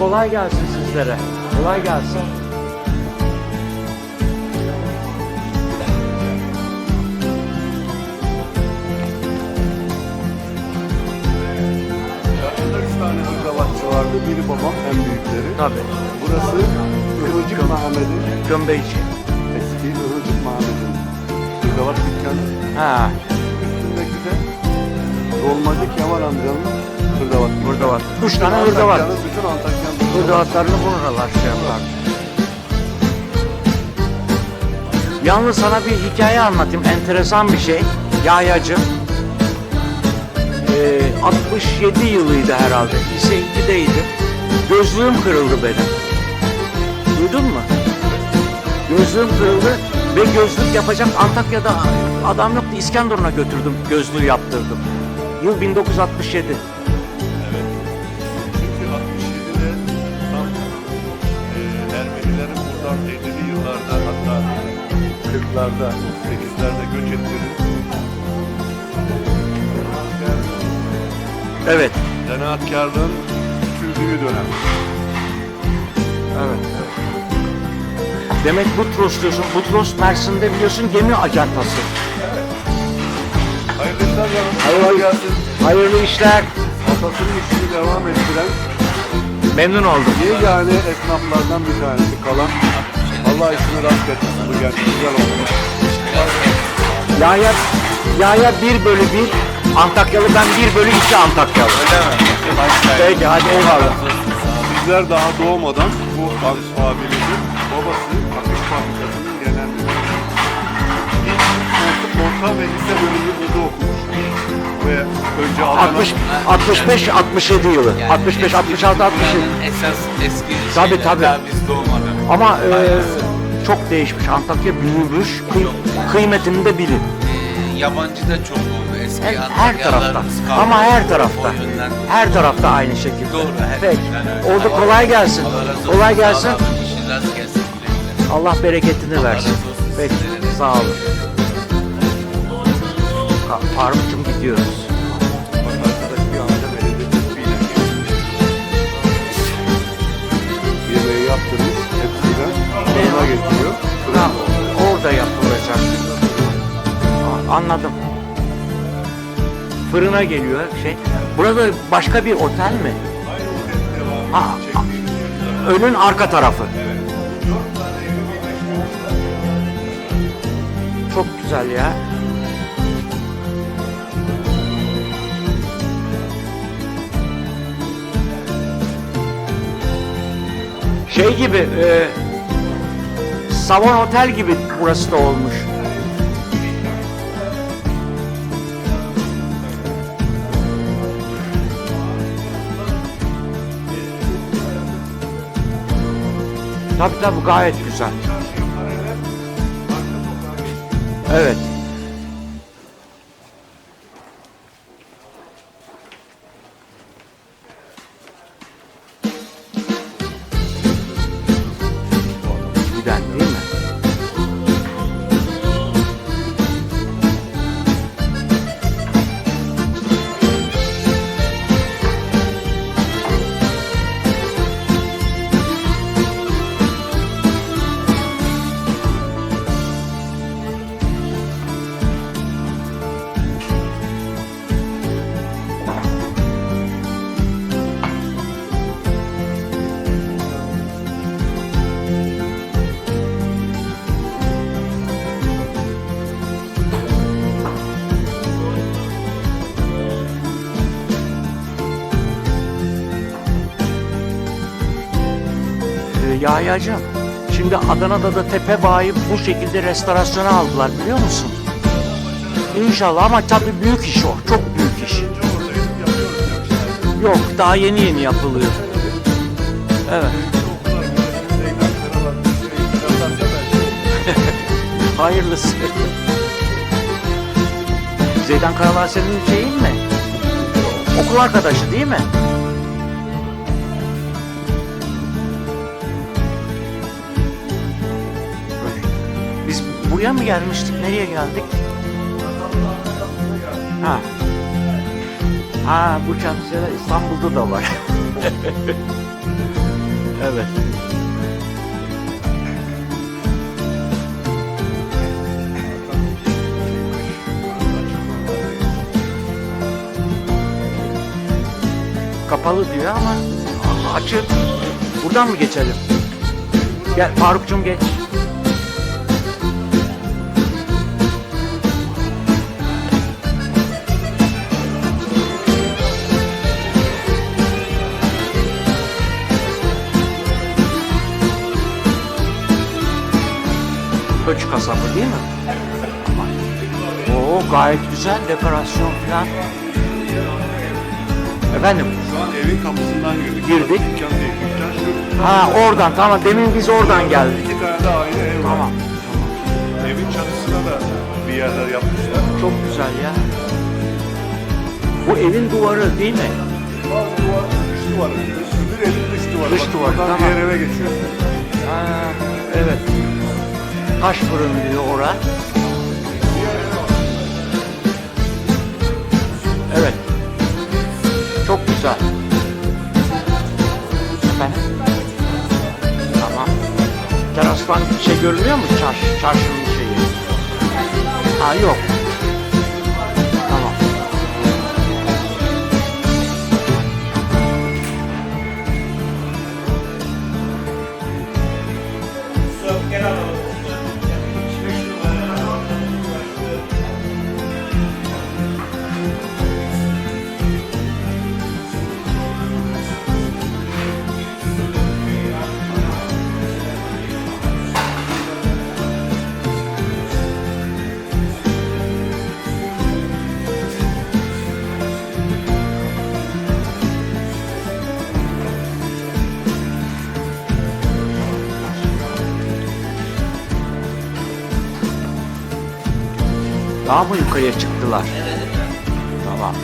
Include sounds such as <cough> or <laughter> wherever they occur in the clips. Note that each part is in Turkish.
kolay gelsin sizlere. Kolay gelsin. Üç tane hırdavatçı vardı. Biri babam en büyükleri. Tabii. Burası Ihırcık Mahalleli. Gömbeici. Eski Ihırcık Mahalleli. Hırdavat dükkanı. Ha, Üstündeki de Dolmacı Kemal amcanın hırdavat. burada var. Üç tane Antakya'nın, hırda var. Antakya'nın Hırdavatlarını buralar şey yapar. Yalnız sana bir hikaye anlatayım. Enteresan bir şey. Yahyacım. Ee, 67 yılıydı herhalde. Lise 2'deydim. Gözlüğüm kırıldı benim. Duydun mu? Gözlüğüm kırıldı ve gözlük yapacak Antakya'da adam yoktu. İskenderun'a götürdüm gözlüğü yaptırdım. Yıl 1967. 1950'li yıllarda hatta 40'larda, 38'lerde göç ettiğini Evet. Zanaatkarlığın küçüldüğü dönem. Evet. Demek Butros diyorsun. Butros Mersin'de biliyorsun gemi ajantası. Hayırlı işler canım. Hayırlı gelsin. Hayırlı işler. Atatürk işini devam ettiren Memnun oldum. yegane esnaflardan bir tanesi kalan Allah işini rast getirsin bu genç. Güzel oldu. Yahya, Yahya 1 bölü 1 Antakyalı, ben 1 bölü 2 Antakyalı. Öyle mi? Peki hadi eyvallah. Bizler daha doğmadan bu abimizin babası akış fabrikasının genel müdürü. Orta, ve lise bölümü burada okumuş. Ve önce Adana... 60, 65, 67 yılı. 65, 66, 67. Esas eski Tabii, şeyler, tabii. daha biz doğmadan. Ama e, çok değişmiş. Antakya büyümüş. Kıy- kıymetini de bilin. Ee, yabancı da çok oldu. Eski Her, her tarafta. Ama her tarafta. Her tarafta aynı şekilde. Doğru, her Peki. Oldu kolay gelsin. Kolay gelsin. Allah bereketini versin. Peki. Sağ olun. Faruk'cum gidiyoruz. Yemeği yaptırmış. Fırına getiriyor. Ha, orada yapılacak. Anladım. Fırına geliyor şey. Burada başka bir otel mi? Ha, önün arka tarafı. Çok güzel ya. Şey gibi, e, Savon Otel gibi burası da olmuş. Tabii tabii gayet güzel. Evet. Yahyacığım, şimdi Adana'da da Tepe Bayi bu şekilde restorasyona aldılar biliyor musun? İnşallah ama tabii büyük iş o, çok büyük iş. Yok, daha yeni yeni yapılıyor. Evet, <laughs> hayırlısı. Zeydan Karalar senin şeyin mi? Okul arkadaşı değil mi? Buraya mı gelmiştik? Nereye geldik? Ha. Ha bu şemsiyeler İstanbul'da da var. <laughs> Evet. Kapalı diyor ama açık. Buradan mı geçelim? Gel Faruk'cum geç. Koç kasabı değil mi? Oo gayet güzel dekorasyon falan. Efendim? Şu an evin kapısından girdik. Girdik. Dükkan değil. Dükkan şu. Ha oradan tamam demin biz oradan geldik. İki tane de ayrı ev var. Tamam. Evin çatısına da bir yerler yapmışlar. Çok güzel ya. Bu evin duvarı değil mi? Bazı duvar, dış duvarı. Öbür evin dış duvarı. Dış Bak, duvarı, buradan tamam. diğer eve geçiyorsun. Ha, evet. Taş fırın diyor ora. Evet. Çok güzel. Efendim? Tamam. Terastan şey görünüyor mu? Çarş, çarşının şeyi. Ha yok. Daha mı yukarıya çıktılar? Tamam.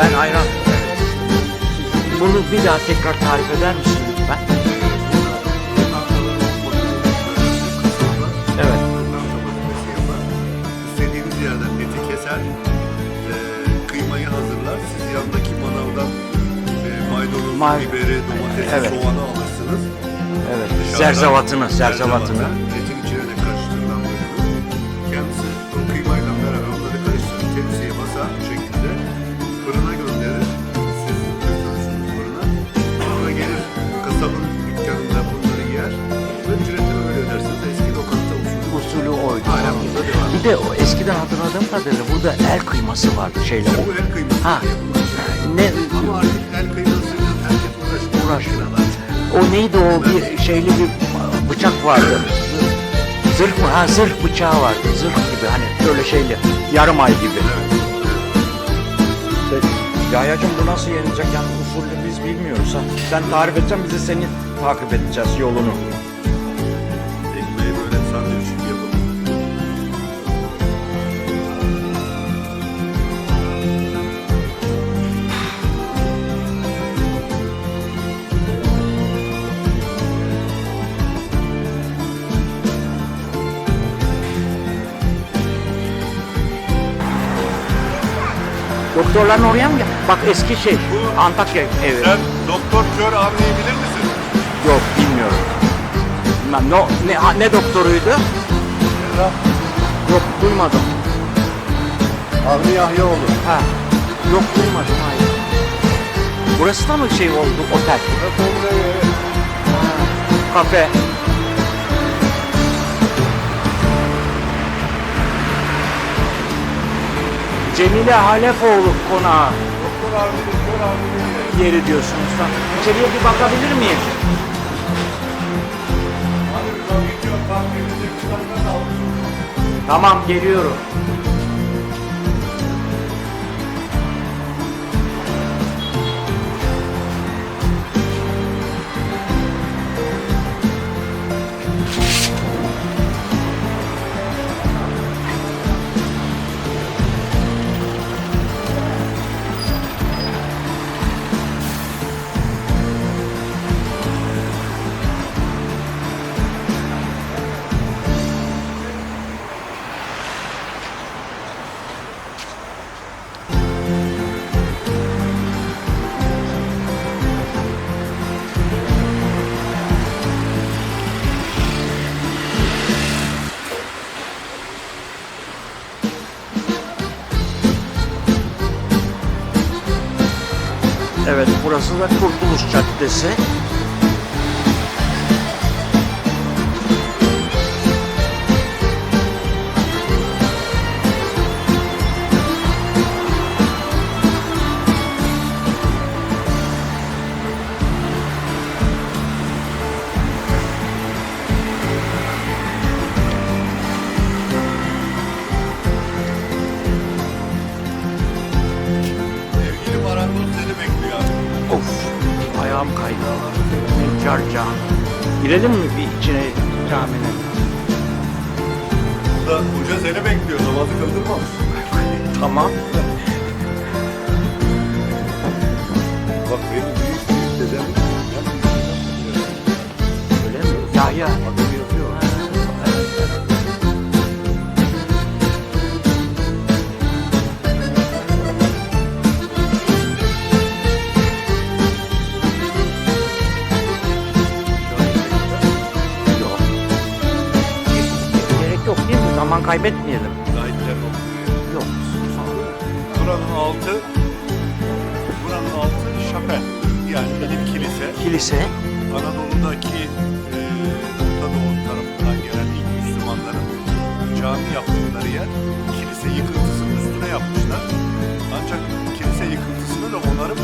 Ben ayran. Bunu bir daha tekrar tarif eder misin lütfen? Evet. İstediğiniz yerden eti keser, e, kıymayı hazırlar. Siz yanındaki manavdan e, maydanoz, May- biberi, domatesi, Evet. soğanı alırsınız. Evet. Dışarıdan Zerzevatını, zerzevatını. Oydu. Hala burada devam. Bir de o eskiden hatırladığım kadarıyla burada el kıyması vardı şeyler. Bu el kıyması Ha. Ne Ama artık el kıymasıyla herkes uğraşmıyor. Uğraşmıyor. o neydi o bir şeyli bir bıçak vardı. Zırh mı? Ha zırh bıçağı vardı. Zırh gibi hani böyle şeyli. Yarım ay gibi. Yayacım bu nasıl yenilecek yani usulü biz bilmiyoruz ha. Sen tarif edeceksin biz de seni takip edeceğiz yolunu. Doktorların oraya mı gel? Bak eski şey Antakya evi. Sen doktor kör anlayabilir misin? Yok bilmiyorum. bilmem. No, ne, ha, ne doktoruydu? Yok duymadım. Avni Yahyaoğlu. Ha. Yok duymadım hayır. Burası da mı şey oldu otel? Evet. Kafe. Cemile Halefoğlu konağı Doktor abi, doktor abi. yeri diyorsunuz. Tamam. İçeriye bir bakabilir miyim? Abi bir bak gidiyor. Tam gelecek kitaplarını aldım. Tamam geliyorum. Evet burası da Kurtuluş Caddesi. Girelim mi bir içine caminin? Burada hoca seni bekliyor. Namazı kıldırmamış. Tamam. Bak benim büyük büyük dedem. Öyle mi? Ya ya. Kaybetmeyelim. Zahitler okuyor. Yok. Buranın altı buranın altı şapel. Yani benim kilise. Kilise. Anadolu'daki e, Orta Doğu tarafından gelen ilk Müslümanların cami yaptıkları yer kilise yıkıntısının üstüne yapmışlar. Ancak kilise yıkıntısını da onarıp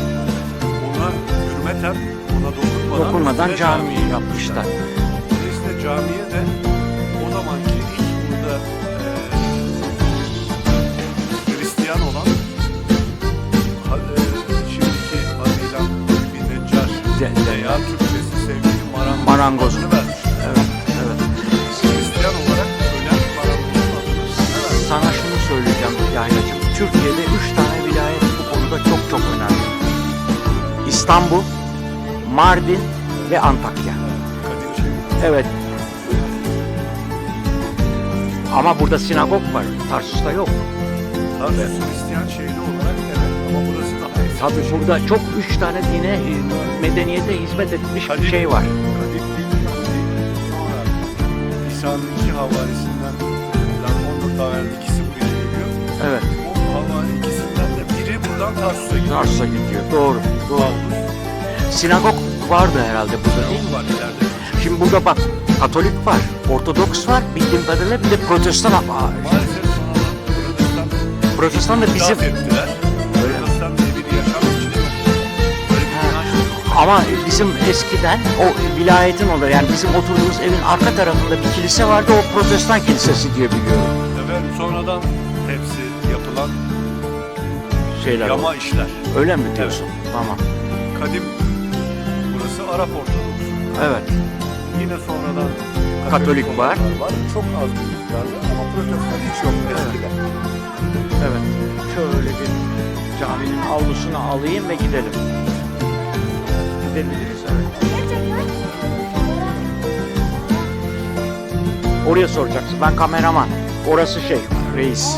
ona hürmeten, ona dokunmadan, Dokunmadan cami camiyi yapmışlar. Dolayısıyla camiye de marangoz Marangoz. adını vermişler. Evet, evet. Hristiyan olarak ölen marangozun. Sana şunu söyleyeceğim Yahya'cığım. Türkiye'de üç tane vilayet bu konuda çok çok önemli. İstanbul, Mardin ve Antakya. Şehir. Evet. Ama burada sinagog var. Tarsus'ta yok. Tarsus Hristiyan şehri olarak Tabii burada çok üç tane dine, e, medeniyete hizmet etmiş bir Kadim- şey var. İsa'nın iki havarisinden 14 havarinin ikisi buraya geliyor. Evet. O havari ikisinden de biri buradan Tarsus'a gidiyor. Tarsus'a gidiyor. Doğru. Doğru. Sinagog vardı herhalde burada değil mi? Var ileride. Şimdi burada bak Katolik var, Ortodoks var, bildiğim kadarıyla bir de Protestan var. Maalesef Protestan Protestan da bizim itiraf ettiler. Ama bizim eskiden o vilayetin olur yani bizim oturduğumuz evin arka tarafında bir kilise vardı o Protestan kilisesi diye biliyorum. Efendim sonradan hepsi yapılan Şeyler. yama işler. Öyle mi diyorsun? Tamam. Kadim burası Arap Ortodoks. Evet. Yine sonradan Katolik var. var. Çok az bir miktarda ama protestan hiç yok eskiden. Evet. Şöyle bir caminin avlusunu alayım ve gidelim. Gidebiliriz evet. Oraya soracaksın. Ben kameraman. Orası şey, reis.